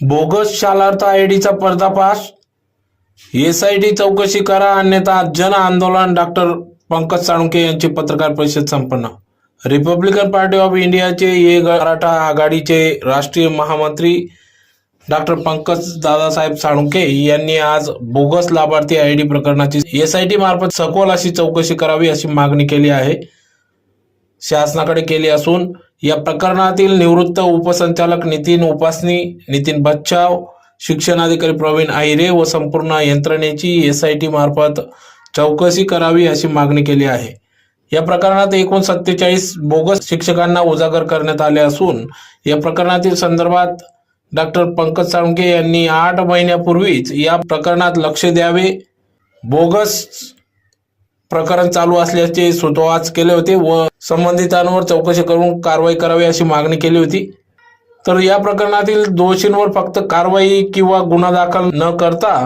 Bogus Shalarth आयडीचा पर्दाफाश. SIT चौकशी करा अन्यथा जन आंदोलन. डॉक्टर पंकज साळुंके यांची पत्रकार परिषद संपन्न. रिपब्लिकन पार्टी ऑफ इंडियाचे ये मराठा आघाडीचे राष्ट्रीय महामंत्री डॉक्टर पंकज दादासाहेब साळुंके यांनी आज बोगस लाभार्थी आय डी प्रकरणाची एसआयटी मार्फत सखोल अशी चौकशी करावी अशी मागणी केली आहे. शासनाकडे केली असून या प्रकरणातील निवृत्त उपसंचालक नितीन उपासनी नितीन बच्चाव शिक्षणाधिकारी प्रवीण आहिरे व संपूर्ण यंत्रणेची एस आय टी मार्फत चौकशी करावी अशी मागणी केली आहे. या प्रकरणात एकूण सत्तेचाळीस बोगस शिक्षकांना उजागर करण्यात आले असून या प्रकरणातील संदर्भात डॉक्टर पंकज साळुंके यांनी आठ महिन्यापूर्वीच या प्रकरणात लक्ष द्यावे. बोगस प्रकरण चालू असल्याचे सुतोवाच केले होते व संबंधितांवर चौकशी करून कारवाई करावी अशी मागणी केली होती. तर या प्रकरणातील दोषींवर फक्त कारवाई किंवा गुन्हा दाखल न करता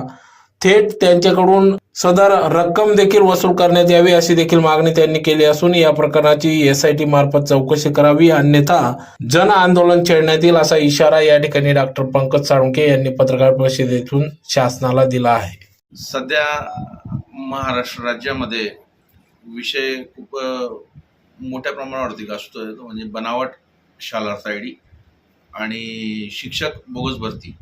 थेट त्यांच्याकडून सदर रक्कम देखील वसूल करण्यात यावी अशी देखील मागणी त्यांनी केली असून या प्रकरणाची एस आय टी मार्फत चौकशी करावी अन्यथा जन आंदोलन छेडण्यात येईल असा इशारा या ठिकाणी डॉक्टर पंकज साळुंके यांनी पत्रकार परिषदेतून शासनाला दिला आहे. सध्या महाराष्ट्र राज्यामध्ये विषय खूप मोठ्या प्रमाणावरती गाजतोय तो म्हणजे बनावट शालार्थ आय डी आणि शिक्षक बोगस भरती.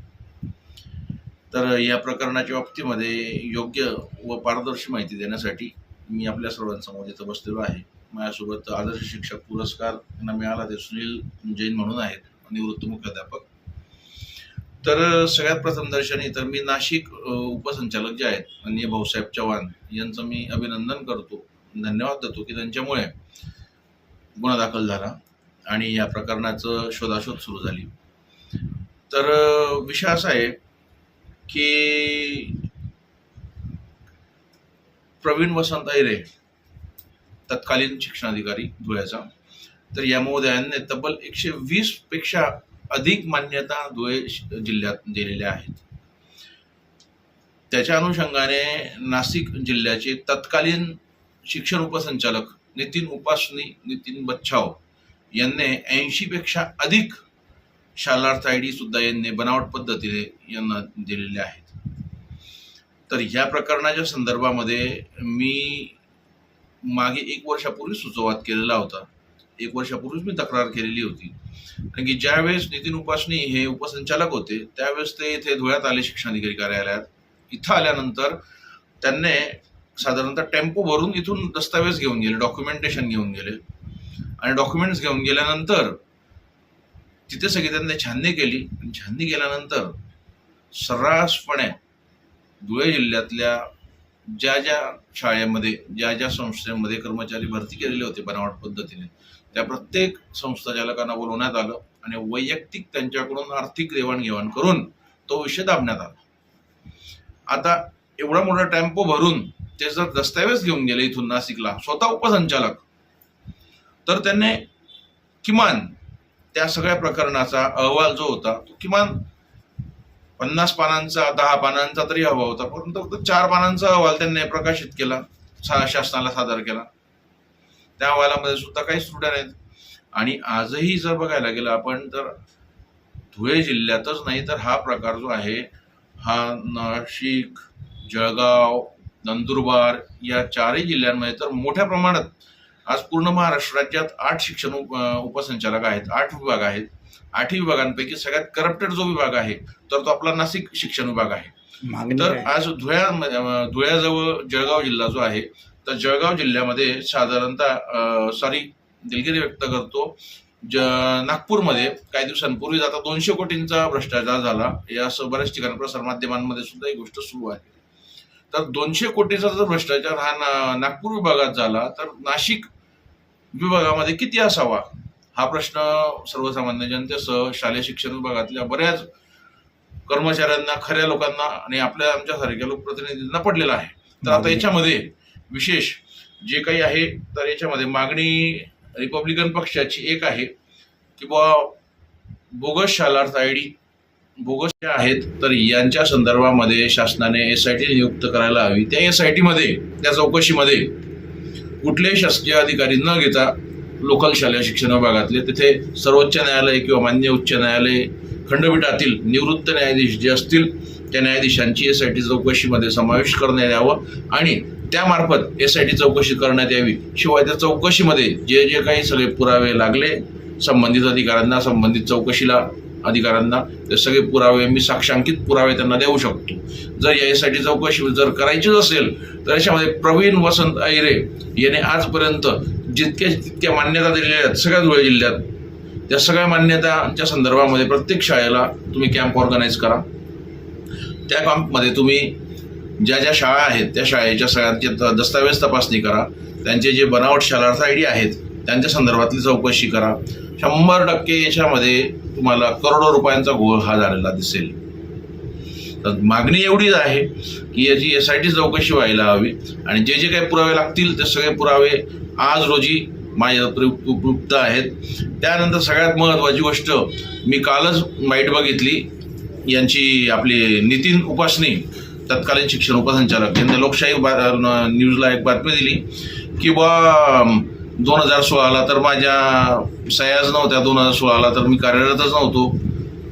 तर या प्रकरणाच्या बाबतीमध्ये योग्य व पारदर्शी माहिती देण्यासाठी मी आपल्या सर्वांसमोर इथं बसलेलो आहे. माझ्यासोबत आदर्श शिक्षक पुरस्कार यांना मिळाला ते सुनील जैन म्हणून आहेत निवृत्त मुख्याध्यापक. तर सगळ्यात प्रथमदर्शनी तर मी नाशिक उपसंचालक जे आहेत माननीय भाऊसाहेब चव्हाण यांचं मी अभिनंदन करतो धन्यवाद देतो की त्यांच्यामुळे गुन्हा दाखल झाला आणि या प्रकरणाचं शोधाशोध सुरू झाली. तर विषय असा आहे की प्रवीण वसंत ऐरे तत्कालीन शिक्षणाधिकारी धुळ्याचा तर या महोदयांनी तब्बल एकशे वीसपेक्षा अधिक मान्यता धुळे जिल्ह्यात दिलेल्या आहेत. त्याच्या अनुषंगाने नाशिक जिल्ह्याचे तत्कालीन शिक्षण उपसंचालक नितीन उपासनी नितीन बच्छाव यांनी ऐंशी पेक्षा अधिक शालार्थ आय डी सुद्धा यांनी बनावट पद्धतीने यांना दिलेले आहेत. तर ह्या प्रकरणाच्या संदर्भामध्ये मी मागे एक वर्षापूर्वी सुचोवाद केलेला होता. एक वर्षापूर्वीच मी तक्रार केलेली होती. कारण की ज्यावेळेस नितीन उपासनी हे उपसंचालक होते त्यावेळेस ते इथे धुळ्यात आले शिक्षणाधिकारी कार्यालयात. इथं आल्यानंतर त्यांनी साधारणतः टेम्पो भरून इथून दस्तावेज घेऊन गेले डॉक्युमेंटेशन घेऊन गेले. आणि डॉक्युमेंट्स घेऊन गेल्यानंतर तिथे सगळी त्यांनी छाननी केली. आणि छाननी केल्यानंतर सर्रासपणे धुळे जिल्ह्यातल्या ज्या ज्या शाळेमध्ये ज्या ज्या संस्थेमध्ये कर्मचारी भरती केलेले होते बनावट पद्धतीने त्या प्रत्येक संस्थाचालकांना बोलवण्यात आलं आणि वैयक्तिक त्यांच्याकडून आर्थिक देवाणघेवाण करून तो विषय दाबण्यात आला. आता एवढा मोठा टेम्पो भरून ते जर दस्तावेज घेऊन गेले इथून नाशिकला स्वतः उपसंचालक तर त्यांनी किमान त्या सगळ्या प्रकरणाचा अहवाल जो होता तो किमान पन्नास पानांचा दहा पानांचा तरी हवा होता परंतु फक्त चार पानांचा अहवाल त्यांनी प्रकाशित केला शासनाला सादर केला. त्या अहवालामध्ये सुद्धा काहीच त्रुट्या नाहीत आणि आजही जर बघायला गेलं आपण तर धुळे जिल्ह्यातच नाही तर हा प्रकार जो आहे हा नाशिक जळगाव नंदुरबार या चारही जिल्ह्यांमध्ये तर मोठ्या प्रमाणात आज पूर्ण महाराष्ट्र राज्यात आठ शिक्षण उपसंचालक आहेत आठ विभाग आहेत. आठही विभागांपैकी सगळ्यात करप्टेड जो विभाग आहे तर तो आपला नाशिक शिक्षण विभाग आहे. तर? आज धुळ्या धुळ्याजवळ जळगाव जिल्हा जो आहे तर जळगाव जिल्ह्यामध्ये साधारणतः सॉरी दिलगिरी व्यक्त करतो. ज नागपूरमध्ये काही दिवसांपूर्वी आता दोनशे कोटींचा भ्रष्टाचार झाला. या असं बऱ्याच ठिकाणी प्रसारमाध्यमांमध्ये सुद्धा ही गोष्ट सुरू आहे. तर दोनशे कोटीचा जर भ्रष्टाचार हा ना- नागपूर विभागात झाला तर नाशिक विभागामध्ये किती असावा? हा प्रश्न सर्वसामान्य जनतेसह शालेय शिक्षण विभागातल्या बऱ्याच कर्मचाऱ्यांना खऱ्या लोकांना आणि आपल्या आमच्यासारख्या लोकप्रतिनिधींना पडलेला आहे. तर आता. याच्यामध्ये विशेष जे काही आहे तर याच्यामध्ये मागणी रिपब्लिकन पक्षाची एक आहे की बुवा bogus Shalarth I D bogus ज्या आहेत तर यांच्या संदर्भामध्ये शासनाने एस आय टी नियुक्त करायला हवी. त्या एस आय टीमध्ये त्या चौकशीमध्ये कुठलेही शासकीय अधिकारी न घेता लोकल शालेय शिक्षण विभागातले तिथे सर्वोच्च न्यायालय किंवा मान्य उच्च न्यायालय खंडपीठातील निवृत्त न्यायाधीश जे असतील त्या न्यायाधीशांची एस आय टी चौकशीमध्ये समावेश करण्यात यावं आणि त्यामार्फत एस आय टी चौकशी करण्यात यावी. शिवाय त्या चौकशीमध्ये जे जे काही सगळे पुरावे लागले संबंधित अधिकाऱ्यांना संबंधित चौकशीला अधिकाऱ्यांना ते सगळे पुरावे मी साक्षांकित पुरावे त्यांना देऊ शकतो. जर या एस आय टी चौकशी जर करायचीच असेल तर याच्यामध्ये प्रवीण वसंत ऐरे याने आजपर्यंत जितक्या जितक्या मान्यता दिलेल्या आहेत सगळ्या धुळे जिल्ह्यात त्या सगळ्या मान्यतांच्या संदर्भामध्ये प्रत्येक शाळेला तुम्ही कॅम्प ऑर्गनाईज करा. त्या कॅम्पमध्ये तुम्ही ज्या ज्या शाळा आहेत त्या शाळेच्या सगळ्यांचे दस्तावेज तपासणी करा. त्यांचे जे बनावट शालार्थ आय डी आहेत त्यांच्या संदर्भातली चौकशी करा. शंभर टक्के याच्यामध्ये तुम्हाला करोडो रुपयांचा घोळ हा झालेला दिसेल. तर मागणी एवढीच आहे की याची एस आय टी चौकशी व्हायला हवी. आणि जे जे काही पुरावे लागतील ते सगळे पुरावे आज रोजी माझ्या उपयुक्त आहेत. त्यानंतर सगळ्यात महत्त्वाची गोष्ट मी कालच माईट बघितली यांची आपली नितीन उपासनी. तत्कालीन शिक्षण उपसंचालक यांनी लोकशाही बा- न्यूजला एक बातमी दिली की बा दोन हजार सोळाला तर माझ्या सह्याच नव्हत्या दोन हजार सोळाला तर मी कार्यरतच नव्हतो.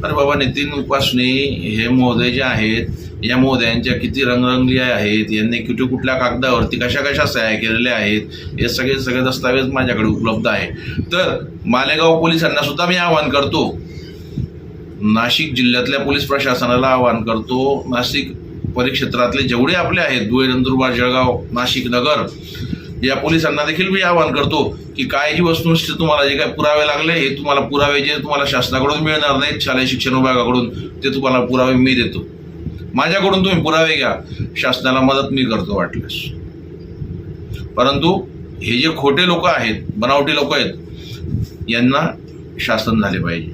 अरे बाबा नितीन उपासने हे महोदय जे आहेत या महोदयांच्या किती रंगरंगली आहेत यांनी कुठे कुठल्या कागदावरती कशा कशा सह्या केलेल्या आहेत हे सगळे सगळे दस्तावेज माझ्याकडे उपलब्ध आहे. तर मालेगाव पोलिसांना सुद्धा मी आवाहन करतो. नाशिक जिल्ह्यातल्या पोलीस प्रशासनाला आवाहन करतो. नाशिक परिक्षेत्रातले जेवढे आपले आहेत धुळे नंदुरबार जळगाव नाशिक नगर या पोलिसांना देखील मी आवाहन करतो की काय जी वस्तुनिष्ठ तुम्हाला जे काय पुरावे लागले हे तुम्हाला पुरावे जे तुम्हाला शासनाकडून मिळणार नाहीत शालेय शिक्षण विभागाकडून ते तुम्हाला पुरावे मी देतो. माझ्याकडून तुम्ही पुरावे घ्या. शासनाला मदत मी करतो वाटल्यास. परंतु हे जे खोटे लोक आहेत बनावटी लोक आहेत यांना शासन झाले पाहिजे.